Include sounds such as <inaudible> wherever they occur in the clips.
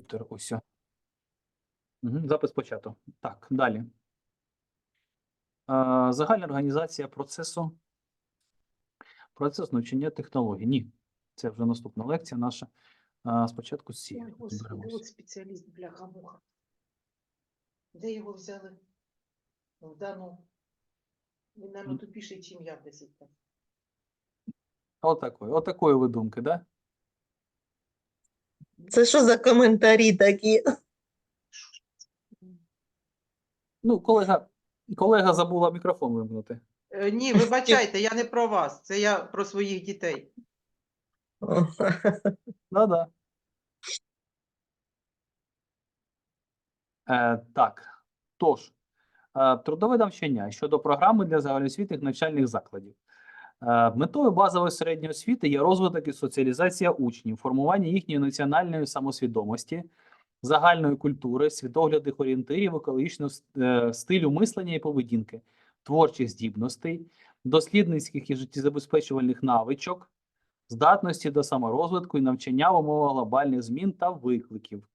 Комп'ютер, ось. Угу, запис почато. Так, далі. А, загальна організація процесу. Процес навчання технологій. Ні, це вже наступна лекція наша. А, спочатку з цієї от спеціаліст, бляха-муха. Де його взяли? Ну, да ну. Він, мабуть, тупіший, ніж я в 10 разів. Отакої, отакої ви думки, да? Це що за коментарі такі? Ну, колега, колега забула мікрофон вимкнути. Е, Ні, вибачайте, я не про вас. Це я про своїх дітей. <laughs> Да-да. Е, так, тож, е, трудове навчання щодо програми для загальноосвітніх навчальних закладів. Е, метою базової середньої освіти є розвиток і соціалізація учнів, формування їхньої національної самосвідомості, загальної культури, світоглядних орієнтирів, екологічного е, стилю мислення і поведінки, творчих здібностей, дослідницьких і життєзабезпечувальних навичок, здатності до саморозвитку і навчання в умовах глобальних змін та викликів.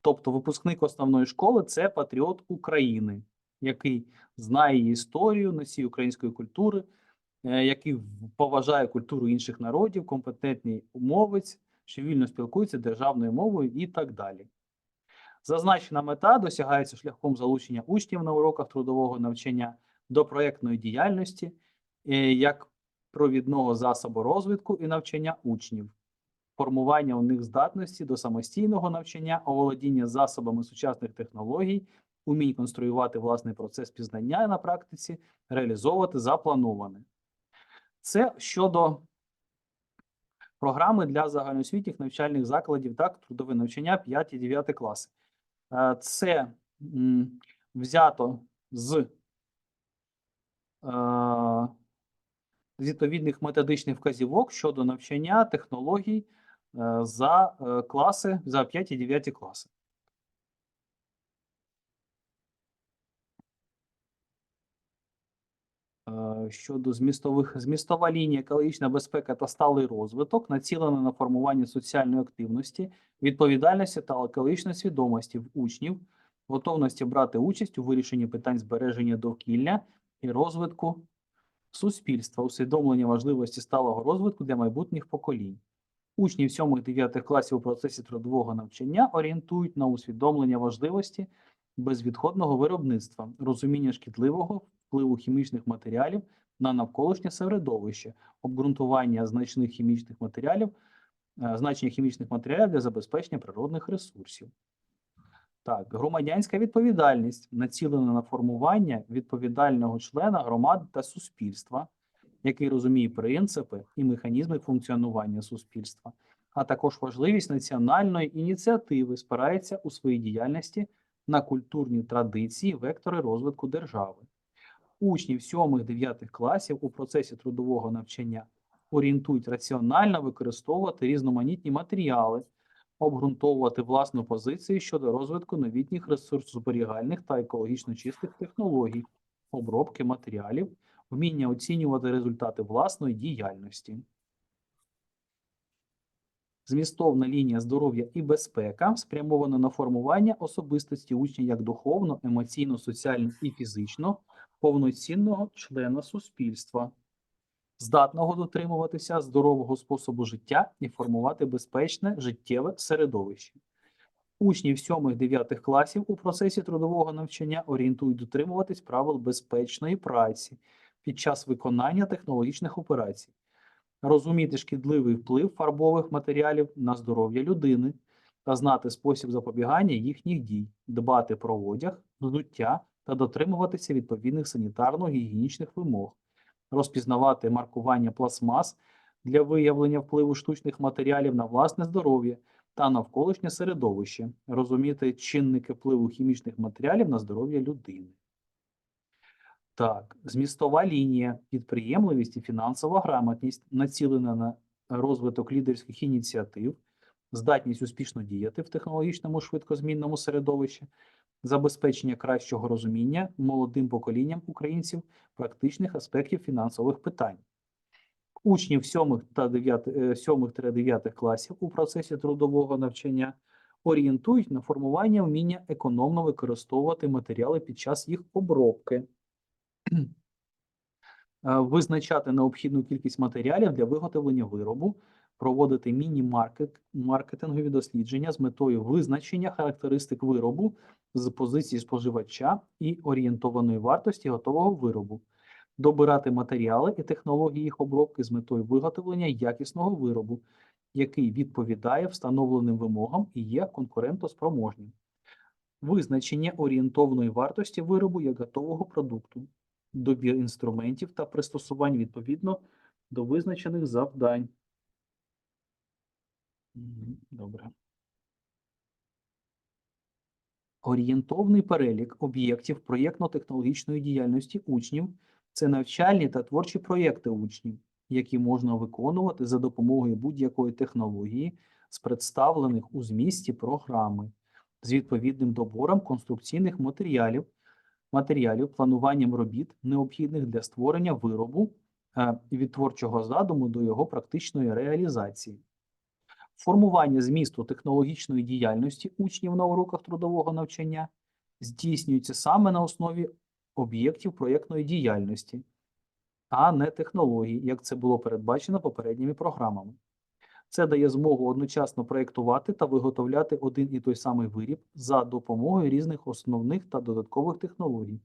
Тобто, випускник основної школи це патріот України, який знає її історію, носій української культури, який поважає культуру інших народів, компетентний умовець, що вільно спілкується державною мовою і так далі. Зазначена мета досягається шляхом залучення учнів на уроках трудового навчання до проєктної діяльності е, як провідного засобу розвитку і навчання учнів, формування у них здатності до самостійного навчання, оволодіння засобами сучасних технологій, умінь конструювати власний процес пізнання на практиці, реалізовувати заплановане. Це щодо програми для загальноосвітніх навчальних закладів так, трудове навчання 5 і 9 класи. Е, Це взято з е, відповідних методичних вказівок щодо навчання технологій е, за класи, за 5 і 9 класи. Щодо змістових змістова лінія екологічна безпека та сталий розвиток націлена на формування соціальної активності, відповідальності та екологічної свідомості в учнів, готовності брати участь у вирішенні питань збереження довкілля і розвитку суспільства, усвідомлення важливості сталого розвитку для майбутніх поколінь. Учнів 7-9 класів у процесі трудового навчання орієнтують на усвідомлення важливості безвідходного виробництва, розуміння шкідливого впливу хімічних матеріалів на навколишнє середовище, обґрунтування значних хімічних матеріалів, е, значення хімічних матеріалів для забезпечення природних ресурсів. Так, громадянська відповідальність націлена на формування відповідального члена громади та суспільства, який розуміє принципи і механізми функціонування суспільства, а також важливість національної ініціативи спирається у своїй діяльності на культурні традиції, вектори розвитку держави. Учнів 7-9 класів у процесі трудового навчання орієнтують раціонально використовувати різноманітні матеріали, обґрунтовувати власну позицію щодо розвитку новітніх ресурсозберігальних та екологічно чистих технологій, обробки матеріалів, вміння оцінювати результати власної діяльності. Змістовна лінія здоров'я і безпека спрямована на формування особистості учня як духовно, емоційно, соціально і фізично повноцінного члена суспільства, здатного дотримуватися здорового способу життя і формувати безпечне життєве середовище. Учнів 7-9 класів у процесі трудового навчання орієнтують дотримуватись правил безпечної праці під час виконання технологічних операцій, розуміти шкідливий вплив фарбових матеріалів на здоров'я людини та знати спосіб запобігання їхніх дій, дбати про одяг, взуття та дотримуватися відповідних санітарно-гігієнічних вимог, розпізнавати маркування пластмас для виявлення впливу штучних матеріалів на власне здоров'я та навколишнє середовище, розуміти чинники впливу хімічних матеріалів на здоров'я людини. Так, змістова лінія, підприємливість і фінансова грамотність націлена на розвиток лідерських ініціатив, здатність успішно діяти в технологічному швидкозмінному середовищі, забезпечення кращого розуміння молодим поколінням українців практичних аспектів фінансових питань. Учнів 7 та 9, 7-9 класів у процесі трудового навчання орієнтують на формування вміння економно використовувати матеріали під час їх обробки, Е, визначати необхідну кількість матеріалів для виготовлення виробу, проводити міні-маркетингові дослідження з метою визначення характеристик виробу з позиції споживача і орієнтованої вартості готового виробу, добирати матеріали і технології їх обробки з метою виготовлення якісного виробу, який відповідає встановленим вимогам і є конкурентоспроможним, визначення орієнтовної вартості виробу як готового продукту, добір інструментів та пристосувань відповідно до визначених завдань. Добре. Орієнтовний перелік об'єктів проєктно-технологічної діяльності учнів це навчальні та творчі проєкти учнів, які можна виконувати за допомогою будь-якої технології з представлених у змісті програми з відповідним добором конструкційних матеріалів, матеріалів, плануванням робіт, необхідних для створення виробу е, від творчого задуму до його практичної реалізації. Формування змісту технологічної діяльності учнів на уроках трудового навчання здійснюється саме на основі об'єктів проєктної діяльності, а не технологій, як це було передбачено попередніми програмами. Це дає змогу одночасно проєктувати та виготовляти один і той самий виріб за допомогою різних основних та додаткових технологій,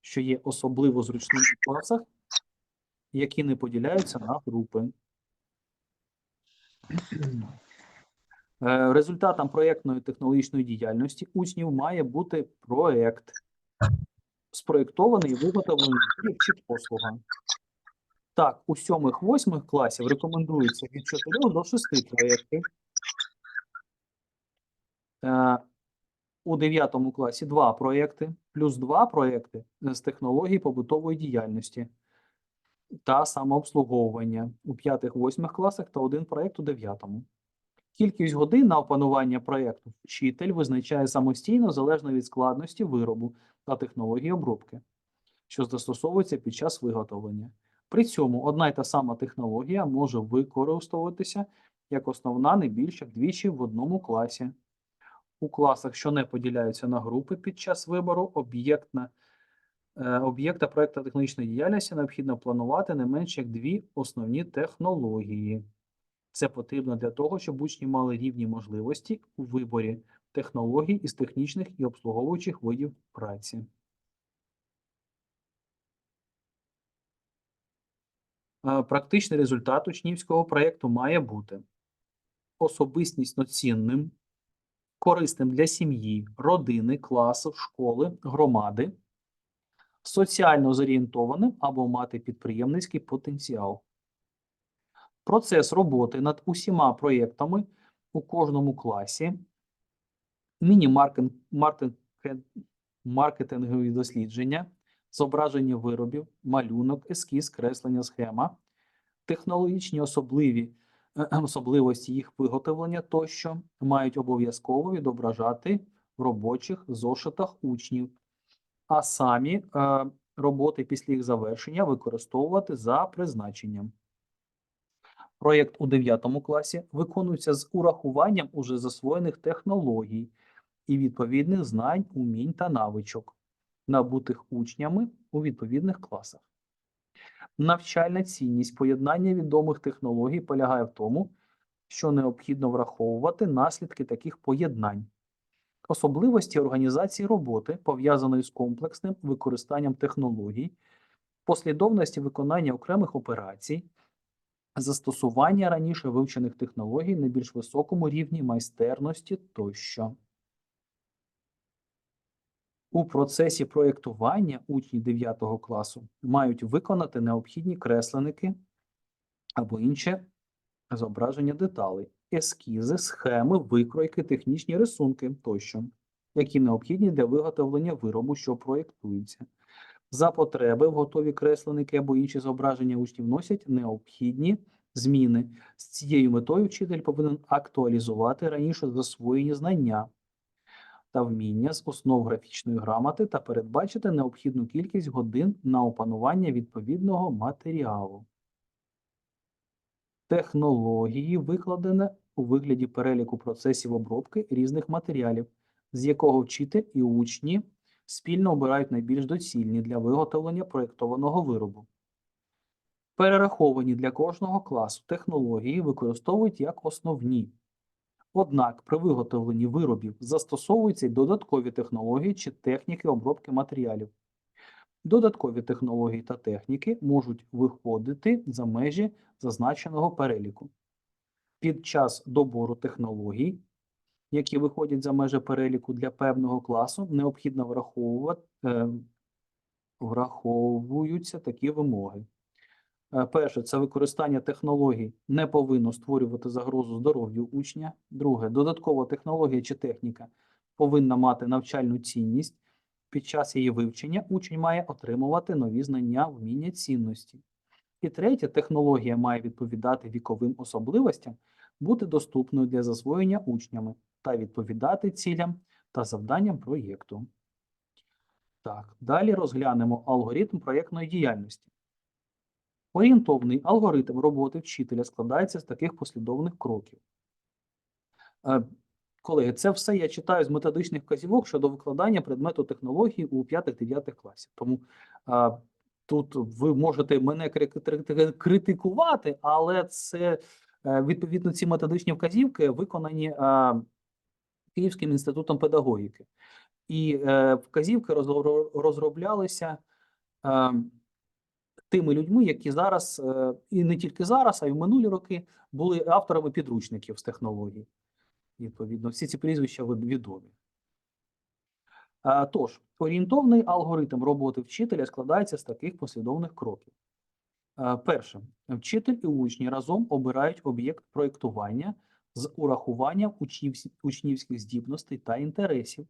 що є особливо зручними в класах, які не поділяються на групи. Е, Результатом проєктної технологічної діяльності учнів має бути проєкт, спроєктований і виготовлений чи послуга. Так, у сьомих-восьмих класів рекомендується від 4 до 6 проєктів. Е, У 9 класі 2 проєкти, плюс 2 проєкти з технологій побутової діяльності та самообслуговування у 5-8 класах та один проєкт у 9. Кількість годин на опанування проєкту вчитель визначає самостійно залежно від складності виробу та технології обробки, що застосовується під час виготовлення. При цьому одна й та сама технологія може використовуватися як основна не більше як двічі в одному класі. У класах, що не поділяються на групи під час вибору е, об'єкта проєкту технологічної діяльності необхідно планувати не менше як дві основні технології. Це потрібно для того, щоб учні мали рівні можливості у виборі технологій із технічних і обслуговуючих видів праці. Практичний результат учнівського проєкту має бути особистісно цінним, корисним для сім'ї, родини, класу, школи, громади, соціально зорієнтованим або мати підприємницький потенціал. Процес роботи над усіма проєктами у кожному класі, міні-маркетингові дослідження, зображення виробів, малюнок, ескіз, креслення, схема, технологічні особливі, <clears throat> особливості їх виготовлення тощо мають обов'язково відображати в робочих зошитах учнів, а самі е, роботи після їх завершення використовувати за призначенням. Проєкт у 9 класі виконується з урахуванням уже засвоєних технологій і відповідних знань, умінь та навичок, набутих учнями у відповідних класах. Навчальна цінність поєднання відомих технологій полягає в тому, що необхідно враховувати наслідки таких поєднань, особливості організації роботи, пов'язаної з комплексним використанням технологій, послідовності виконання окремих операцій, застосування раніше вивчених технологій на більш високому рівні майстерності тощо. У процесі проєктування учні 9 класу мають виконати необхідні кресленики або інше зображення деталей, ескізи, схеми, викройки, технічні рисунки тощо, які необхідні для виготовлення виробу, що проєктується. За потреби в готові кресленики або інші зображення учні вносять необхідні зміни. З цією метою вчитель повинен актуалізувати раніше засвоєні знання та вміння з основ графічної грамоти та передбачити необхідну кількість годин на опанування відповідного матеріалу. Технології, викладені, у вигляді переліку процесів обробки різних матеріалів, з якого вчитель і учні спільно обирають найбільш доцільні для виготовлення проєктованого виробу. Перераховані для кожного класу технології використовують як основні. Однак при виготовленні виробів застосовуються й додаткові технології чи техніки обробки матеріалів. Додаткові технології та техніки можуть виходити за межі зазначеного переліку. Під час добору технологій, які виходять за межі переліку для певного класу, необхідно враховувати, е, враховуються такі вимоги. Е, Перше, це використання технологій не повинно створювати загрозу здоров'ю учня. Друге, додаткова технологія чи техніка повинна мати навчальну цінність. Під час її вивчення учень має отримувати нові знання, вміння, цінності. І третє, технологія має відповідати віковим особливостям, бути доступною для засвоєння учнями та відповідати цілям та завданням проєкту. Так, далі розглянемо алгоритм проєктної діяльності. Орієнтовний алгоритм роботи вчителя складається з таких послідовних кроків. Е, Колеги, це все я читаю з методичних вказівок щодо викладання предмету технології у 5-9 класів. Тому а, тут ви можете мене кри- кри- критикувати, але це е, відповідно ці методичні вказівки виконані а, Київським інститутом педагогіки. І е, вказівки розроблялися е, тими людьми, які зараз, е, і не тільки зараз, а й в минулі роки були авторами підручників з технологій. Відповідно, всі ці прізвища відомі. А, Тож, орієнтовний алгоритм роботи вчителя складається з таких послідовних кроків. А, Перше, вчитель і учні разом обирають об'єкт проєктування з урахуванням учнівських здібностей та інтересів,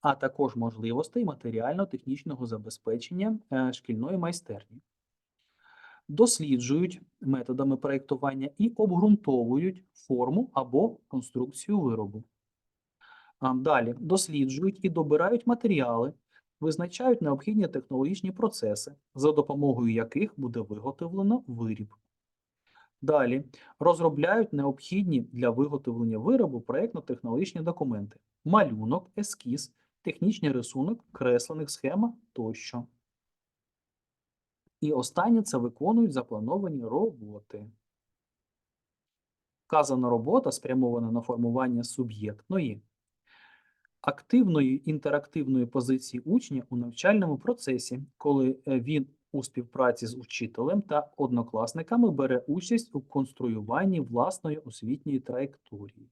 а також можливостей матеріально-технічного забезпечення е, шкільної майстерні. Досліджують методами проєктування і обґрунтовують форму або конструкцію виробу. Далі досліджують і добирають матеріали, визначають необхідні технологічні процеси, за допомогою яких буде виготовлено виріб. Далі розробляють необхідні для виготовлення виробу проєктно-технологічні документи: малюнок, ескіз, технічний рисунок, креслених схема тощо. І останнє це виконують заплановані роботи. Вказана робота спрямована на формування суб'єктної, активної інтерактивної позиції учня у навчальному процесі, коли е, він у співпраці з учителем та однокласниками бере участь у конструюванні власної освітньої траєкторії.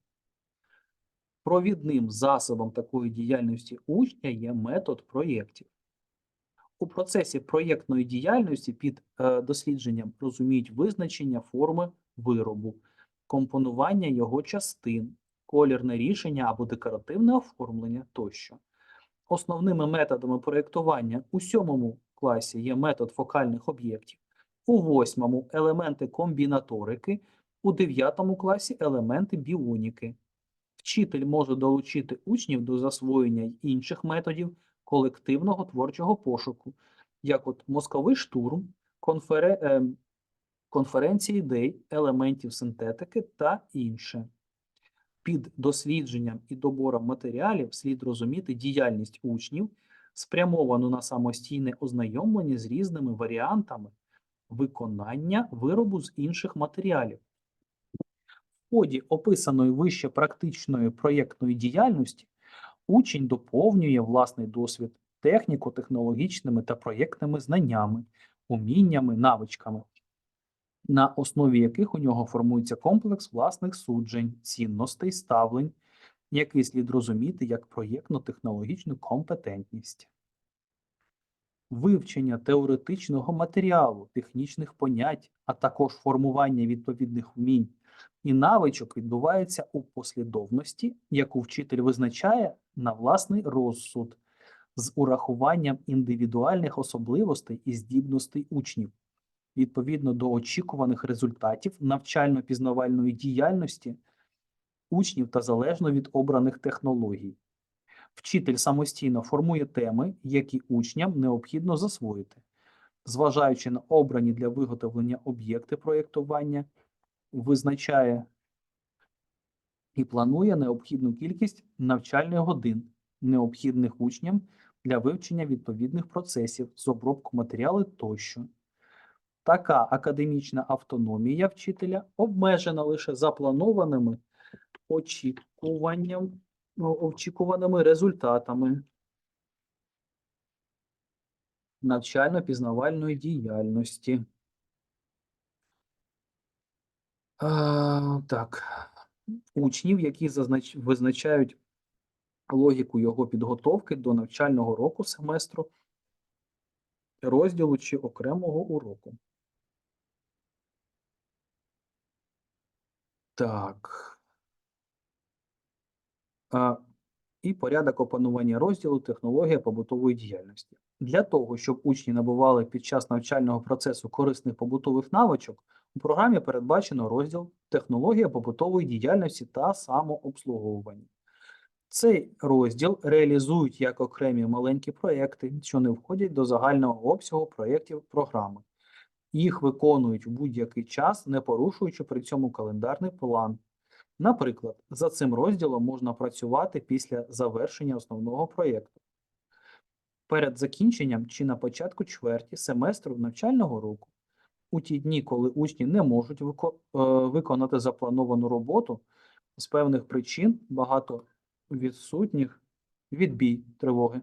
Провідним засобом такої діяльності учня є метод проєктів. У процесі проєктної діяльності під е, дослідженням розуміють визначення форми виробу, компонування його частин, колірне рішення або декоративне оформлення тощо. Основними методами проєктування у сьомому класі є метод фокальних об'єктів, у восьмому елементи комбінаторики, у дев'ятому класі елементи біоніки. Вчитель може долучити учнів до засвоєння інших методів колективного творчого пошуку, як от мозковий штурм, конфере... ем, конференції ідей, елементів синтетики та інше. Під дослідженням і добором матеріалів слід розуміти діяльність учнів, спрямовану на самостійне ознайомлення з різними варіантами виконання виробу з інших матеріалів. В ході описаної вище практичної проєктної діяльності учень доповнює власний досвід техніко-технологічними та проєктними знаннями, уміннями, навичками, на основі яких у нього формується комплекс власних суджень, цінностей, ставлень, який слід розуміти як проєктно-технологічну компетентність. Вивчення теоретичного матеріалу, технічних понять, а також формування відповідних вмінь і навичок відбувається у послідовності, яку вчитель визначає на власний розсуд з урахуванням індивідуальних особливостей і здібностей учнів відповідно до очікуваних результатів навчально-пізнавальної діяльності учнів та залежно від обраних технологій. Вчитель самостійно формує теми, які учням необхідно засвоїти, зважаючи на обрані для виготовлення об'єкти проєктування, визначає і планує необхідну кількість навчальних годин, необхідних учням для вивчення відповідних процесів з обробку матеріалу тощо. Така академічна автономія вчителя обмежена лише запланованими очікуванням, очікуваними результатами навчально-пізнавальної діяльності. А, так, учнів, які зазнач... визначають логіку його підготовки до навчального року семестру, розділу чи окремого уроку. Так. І порядок опанування розділу технологія побутової діяльності. Для того, щоб учні набували під час навчального процесу корисних побутових навичок, у програмі передбачено розділ Технологія побутової діяльності та самообслуговування. Цей розділ реалізують як окремі маленькі проекти, що не входять до загального обсягу проєктів програми. Їх виконують в будь-який час, не порушуючи при цьому календарний план. Наприклад, за цим розділом можна працювати після завершення основного проєкту. Перед закінченням чи на початку чверті семестру навчального року, у ті дні, коли учні не можуть е, виконати заплановану роботу, з певних причин багато відсутніх відбій тривоги.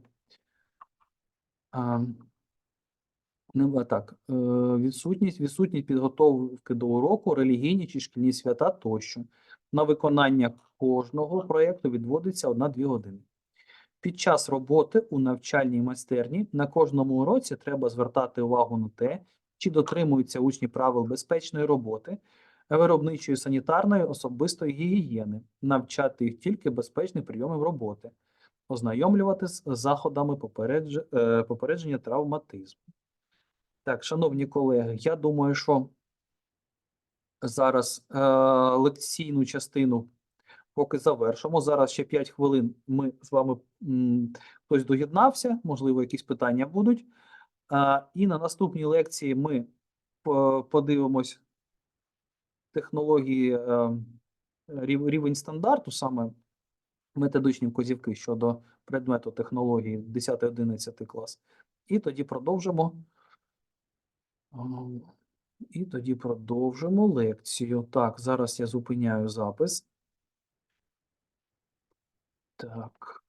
Так, е, відсутність, відсутність підготовки до уроку, релігійні чи шкільні свята тощо. На виконання кожного проєкту відводиться 1-2 години. Під час роботи у навчальній майстерні на кожному уроці треба звертати увагу на те, чи дотримуються учні правил безпечної роботи, виробничої санітарної особистої гігієни, навчати їх тільки безпечних прийомів роботи, ознайомлювати з заходами е, попередження травматизму. Так, шановні колеги, я думаю, що зараз е, лекційну частину поки завершимо. Зараз ще 5 хвилин ми з вами м, хтось доєднався, можливо, якісь питання будуть. А, і на наступній лекції ми подивимось технології е, рів- рівень стандарту, саме методичні вказівки щодо предмету технології 10-11 клас. І тоді продовжимо. І тоді продовжимо лекцію. Так, зараз я зупиняю запис. Так.